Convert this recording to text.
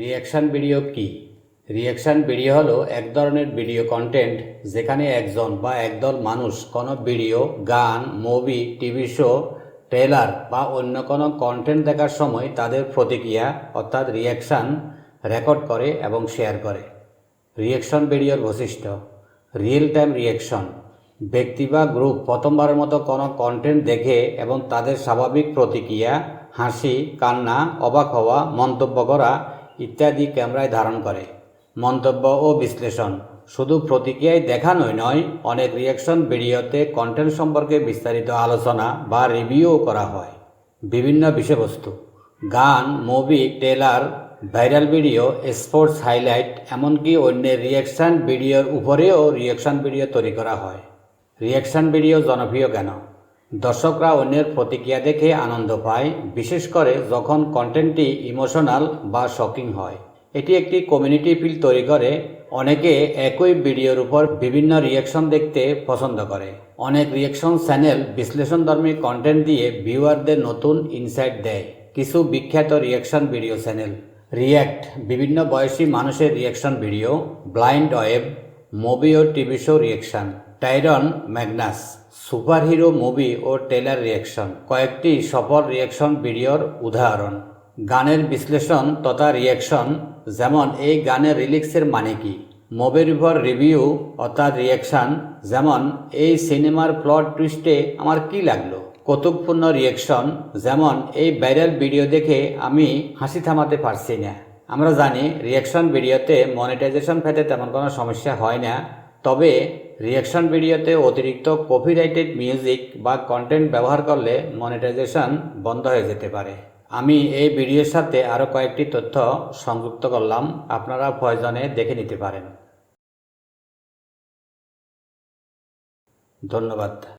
Reaction video কি? Reaction video হলো এক ধরনের ভিডিও কন্টেন্ট যেখানে একজন বা একদল মানুষ কোনো ভিডিও গান মুভি টিভি শো ট্রেলার বা অন্য কোনো কন্টেন্ট দেখার সময় তাদের প্রতিক্রিয়া অর্থাৎ রিয়াকশান রেকর্ড করে এবং শেয়ার করে। রিয়াকশন ভিডিওর বৈশিষ্ট্য রিয়েল টাইম রিয়াকশন ব্যক্তি বা গ্রুপ প্রথমবারের মতো কোনো কন্টেন্ট দেখে এবং তাদের স্বাভাবিক প্রতিক্রিয়া, হাসি, কান্না, অবাক হওয়া, মন্তব্য করা ইত্যাদি ক্যামেরায় ধারণ করে। মন্তব্য ও বিশ্লেষণ শুধু প্রতিক্রিয়ায় দেখানোই নয়, অনেক রিয়াকশন ভিডিওতে কন্টেন্ট সম্পর্কে বিস্তারিত আলোচনা বা রিভিউও করা হয়। বিভিন্ন বিষয়বস্তু। গান movie trailer viral video sports highlight এমনকি অন্যের রিয়াকশান ভিডিওর উপরেও রিয়াকশান ভিডিও তৈরি করা হয়। রিয়াকশান ভিডিও জনপ্রিয় কেন? দর্শকরা অন্যের প্রতিক্রিয়া দেখে আনন্দ পায়, বিশেষ করে যখন কন্টেন্টটি ইমোশনাল বা শকিং হয়। এটি একটি কমিউনিটি ফিল তৈরি করে, অনেকে একই ভিডিওর উপর বিভিন্ন রিয়াকশন দেখতে পছন্দ করে। অনেক রিয়াকশন চ্যানেল বিশ্লেষণধর্মী কন্টেন্ট দিয়ে ভিউয়ারদের নতুন ইনসাইট দেয়। কিছু বিখ্যাত রিয়াকশন ভিডিও চ্যানেল রিয়্যাক্ট বিভিন্ন বয়সী মানুষের reaction video Blind Wave movie ও TV show reaction Tyrone Magnus, superhero movie ও টেলার রিয়াকশন। কয়েকটি সফল রিয়াকশন ভিডিওর উদাহরণ। গানের বিশ্লেষণ তথা রিয়াকশন, যেমন এই গানের রিলিক্সের মানে কি? মুভির উপর রিভিউ অর্থাৎ রিয়াকশন, যেমন, এই সিনেমার প্লট টুইস্টে আমার কি লাগল? কৌতুকপূর্ণ রিয়াকশন, যেমন, এই ভাইরাল ভিডিও দেখে আমি হাসি থামাতে পারছি না। আমরা জানি, রিয়াকশন ভিডিওতে মনিটাইজেশন পেতে তেমন কোনো সমস্যা হয় না, তবে রিয়াকশন ভিডিওতে অতিরিক্ত কপিরাইটেড মিউজিক বা কন্টেন্ট ব্যবহার করলে মনিটাইজেশন বন্ধ হয়ে যেতে পারে। আমি এই ভিডিওর সাথে আরও কয়েকটি তথ্য সংযুক্ত করলাম, আপনারা প্রয়োজনে দেখে নিতে পারেন। ধন্যবাদ।